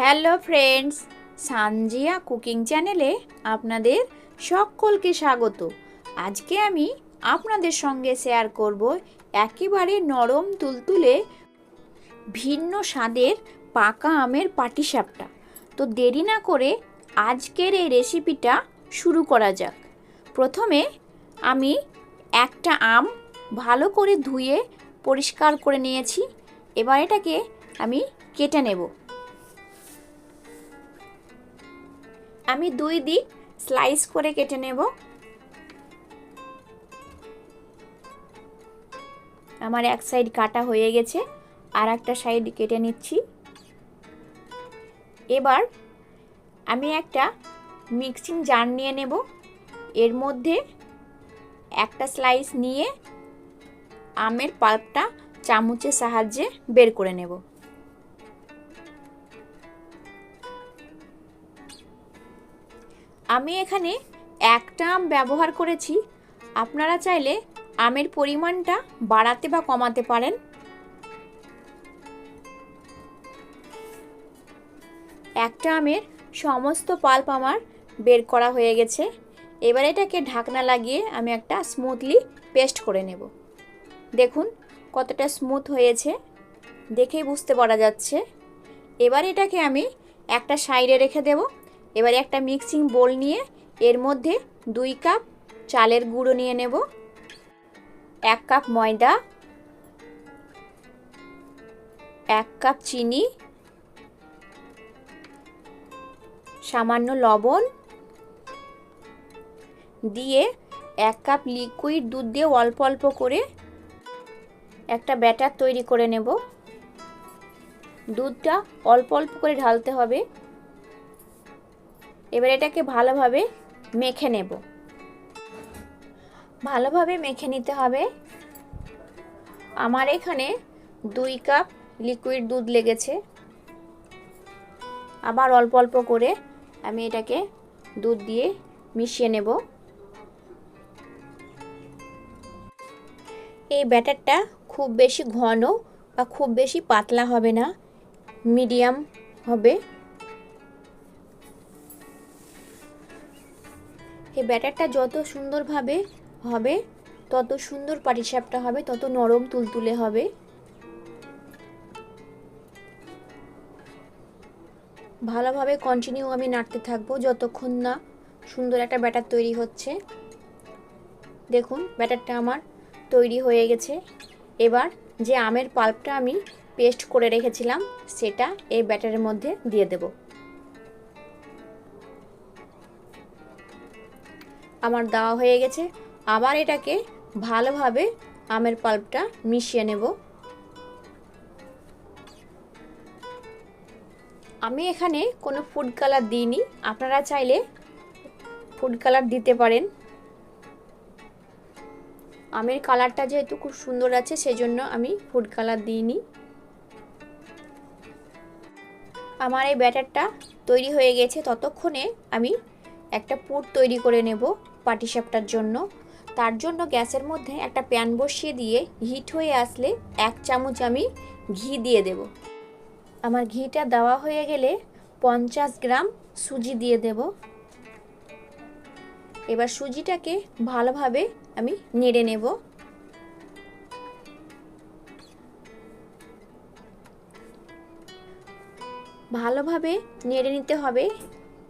Hello friends, Sanjia cooking চ্যানেলে আপনাদের সকলকে স্বাগত। আজকে আমি আপনাদের সঙ্গে শেয়ার করব একেবারে নরম তুলতুলে ভিন্ন স্বাদের পাকা আমের পাটিসাপটা। তো দেরি না করে আজকের এই রেসিপিটা শুরু করা যাক। প্রথমে আমি একটা আম ভালো করে ধুয়ে পরিষ্কার করে নিয়েছি। এবার এটাকে আমি কেটে নেব। আমি দুই দিক স্লাইস করে কেটে নেব। আমার এক সাইড কাটা হয়ে গেছে, আর একটা সাইড কেটে নিচ্ছি। এবার আমি একটা মিক্সিং জার নিয়ে নেব। এর মধ্যে একটা স্লাইস নিয়ে আমের পাল্পটা চামচের সাহায্যে বের করে নেব। আমি এখানে একটা আম ব্যবহার করেছি। আপনারা চাইলে আমের পরিমাণটা বাড়াতে বা কমাতে পারেন। একটা আমের সমস্ত পাল্প আমার বের করা হয়ে গেছে। এবার এটাকে ঢাকনা লাগিয়ে আমি একটা স্মুথলি পেস্ট করে নেব। দেখুন কতটা স্মুথ হয়েছে। দেখেই বুঝতে পারা যাচ্ছে। এবার এটাকে আমি একটা সাইডে রেখে দেব। এবার একটা মিক্সিং বোল নিয়ে এর মধ্যে দুই কাপ চালের গুঁড়ো নিয়ে নেব, এক কাপ ময়দা, এক কাপ চিনি, সামান্য লবণ দিয়ে এক কাপ লিকুইড দুধ দিয়ে অল্প অল্প করে একটা ব্যাটার তৈরি করে নেব। দুধটা অল্প অল্প করে ঢালতে হবে। এবার এটাকে ভালোভাবে মেখে নেব। ভালোভাবে মেখে নিতে হবে। আমার এখানে দুই কাপ লিকুইড দুধ লেগেছে। আবার অল্প অল্প করে আমি এটাকে দুধ দিয়ে মিশিয়ে নেব। এই ব্যাটারটা খুব বেশি ঘন বা খুব বেশি পাতলা হবে না। মিডিয়াম হবে। এই ব্যাটারটা যত সুন্দরভাবে হবে, তত সুন্দর পাটিসাপটা হবে, তত নরম তুলতুলে হবে। ভালোভাবে কন্টিনিউ আমি নাড়তে থাকব যতক্ষণ না সুন্দর একটা ব্যাটার তৈরি হচ্ছে। দেখুন, ব্যাটারটা আমার তৈরি হয়ে গেছে। এবার যে আমের পাল্পটা আমি পেস্ট করে রেখেছিলাম, সেটা এই ব্যাটারের মধ্যে দিয়ে দেব। আমার দেওয়া হয়ে গেছে। আবার এটাকে ভালোভাবে আমের পাল্পটা মিশিয়ে নেব। আমি এখানে কোনো ফুড কালার দিইনি। আপনারা চাইলে ফুড কালার দিতে পারেন। আমের কালারটা যেহেতু খুব সুন্দর আছে, সেজন্য আমি ফুড কালার দিইনি। আমার এই ব্যাটারটা তৈরি হয়ে গেছে। ততক্ষণে আমি একটা পুর তৈরি করে নেব। পাটিসাপটার জন্য। তার জন্য গ্যাসের মধ্যে একটা প্যান বসিয়ে দিয়ে হিট হয়ে আসলে এক চামচ আমি ঘি দিয়ে দেব। আমার ঘিটা দেওয়া হয়ে গেলে পঞ্চাশ গ্রাম সুজি দিয়ে দেব। এবার সুজিটাকে ভালোভাবে আমি নেড়ে নেব। ভালোভাবে নেড়ে নিতে হবে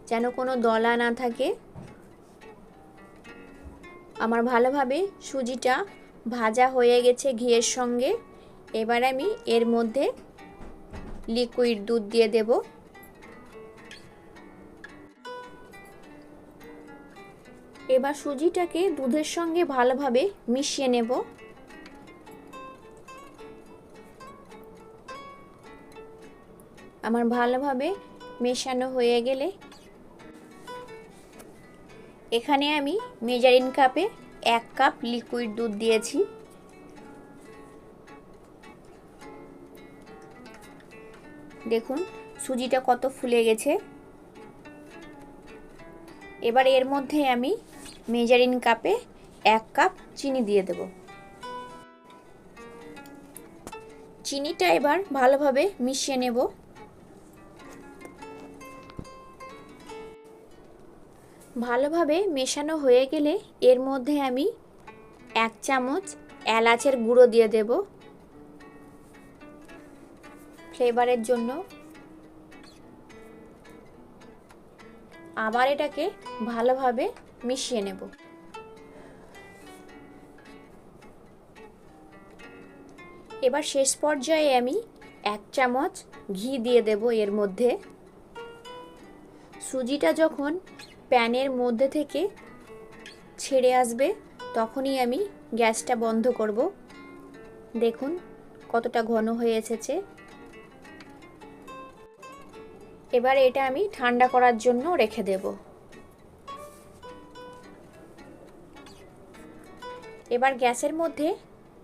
যেন কোনো দলা না থাকে। আমার ভালোভাবে সুজিটা ভাজা হয়ে গেছে ঘিয়ের সঙ্গে। এবার আমি এর মধ্যে লিকুইড দুধ দিয়ে দেব। এবার সুজিটাকে দুধের সঙ্গে ভালোভাবে মিশিয়ে নেব। আমার ভালোভাবে মেশানো হয়ে গেলে এখানে আমি মেজারিন কাপে এক কাপ লিকুইড দুধ দিয়েছি। দেখুন, সুজিটা কত ফুলে গেছে। এবার এর মধ্যে আমি মেজারিন কাপে এক কাপ চিনি দিয়ে দেব। চিনিটা এবার ভালোভাবে মিশিয়ে নেব। ভালোভাবে মেশানো হয়ে গেলে এর মধ্যে আমি এক চামচ এলাচের গুঁড়ো দিয়ে দেব। ফ্লেভারের জন্য। আবার এটাকে ভালোভাবে মিশিয়ে নেব। এবার শেষ পর্যায়ে আমি এক চামচ ঘি দিয়ে দেব এর মধ্যে। সুজিটা যখন প্যানের মধ্যে থেকে ছেড়ে আসবে, তখনই আমি গ্যাসটা বন্ধ করব। দেখুন কতটা ঘন হয়ে এসেছে। এবার এটা আমি ঠান্ডা করার জন্য রেখে দেব। এবার গ্যাসের মধ্যে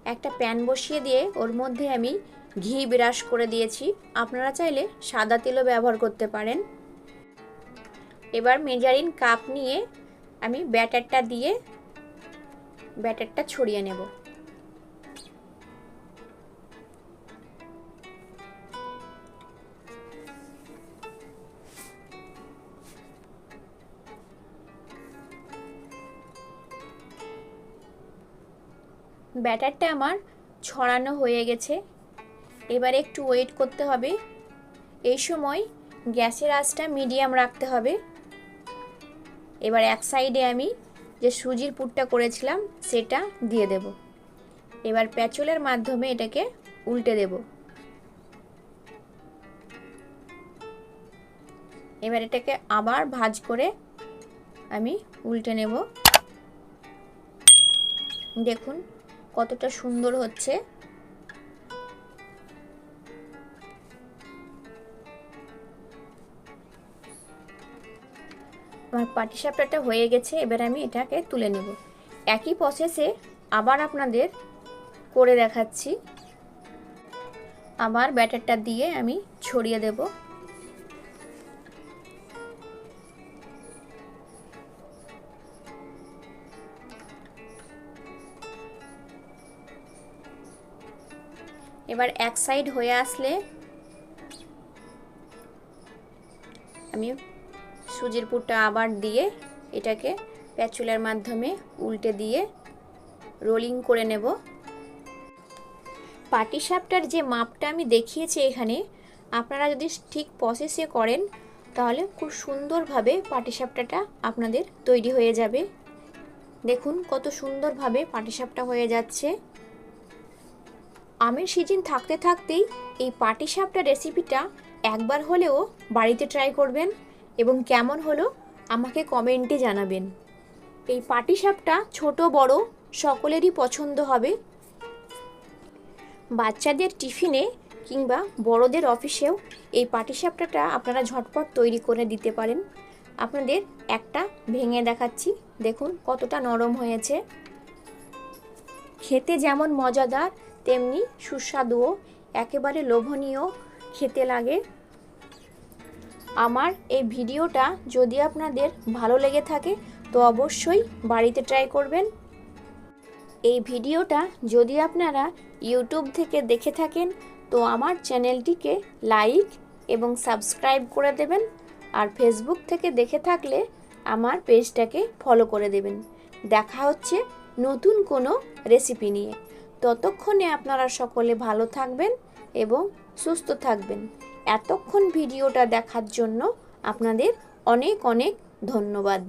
একটা প্যান বসিয়ে দিয়ে ওর মধ্যে আমি ঘি বিরাস করে দিয়েছি। আপনারা চাইলে সাদা তেলও ব্যবহার করতে পারেন। এবার মেজারিন কাপ নিয়ে আমি ব্যাটারটা দিয়ে ব্যাটারটা ছড়িয়ে নেব। ব্যাটারটা আমার ছড়ানো হয়ে গেছে। এবার একটু ওয়েট করতে হবে। এই সময় গ্যাসের আঁচটা মিডিয়াম রাখতে হবে। এবার এক সাইডে আমি যে সুজির পুরটা করেছিলাম, সেটা দিয়ে দেব। এবার প্যাচুলের মাধ্যমে এটাকে উল্টে দেব। এবার এটাকে আবার ভাজ করে আমি উল্টে নেব। দেখুন কতটা সুন্দর হচ্ছে। পাটিসাপটাটা হয়ে গেছে, এবার আমি এটাকে তুলে নেব। একই প্রসেসে আবার আপনাদের করে দেখাচ্ছি। আবার ব্যাটারটা দিয়ে আমি ছড়িয়ে দেব। এবার এক সাইড হয়ে আসলে আমি সুজির পুরটা আবার দিয়ে এটাকে প্যাচুলার মাধ্যমে উল্টে দিয়ে রোলিং করে নেব। পাটিসাপটার যে মাপটা আমি দেখিয়েছি এখানে, আপনারা যদি ঠিক প্রসেসে করেন, তাহলে খুব সুন্দরভাবে পাটিসাপটাটা আপনাদের তৈরি হয়ে যাবে। দেখুন কত সুন্দরভাবে পাটিসাপটা হয়ে যাচ্ছে। আমের সিজন থাকতে থাকতেই এই পাটিসাপটা রেসিপিটা একবার হলেও বাড়িতে ট্রাই করবেন। এবং কেমন হলো আমাকে কমেন্টে জানাবেন। এই পাটিসাপটা ছোট, বড়, সকলেরই পছন্দ হবে। বাচ্চাদের টিফিনে কিংবা বড়দের অফিসেও এই পাটিসাপটাটা আপনারা ঝটপট তৈরি করে দিতে পারেন। আপনাদের একটা ভেঙে দেখাচ্ছি। দেখুন কতটা নরম হয়েছে। খেতে যেমন মজাদার, তেমনি সুস্বাদুও, একেবারে লোভনীয়, খেতে লাগে। আমার এই ভিডিওটা যদি আপনাদের ভালো লেগে থাকে, তো অবশ্যই বাড়িতে ট্রাই করবেন। এই ভিডিওটা যদি আপনারা ইউটিউব থেকে দেখে থাকেন, তো আমার চ্যানেলটিকে লাইক এবং সাবস্ক্রাইব করে দেবেন। আর ফেসবুক থেকে দেখে থাকলে আমার পেজটাকে ফলো করে দেবেন। দেখা হচ্ছে নতুন কোনো রেসিপি নিয়ে। ততক্ষণে আপনারা সকলে ভালো থাকবেন এবং সুস্থ থাকবেন। এতক্ষণ ভিডিওটা দেখার জন্য আপনাদের অনেক অনেক ধন্যবাদ।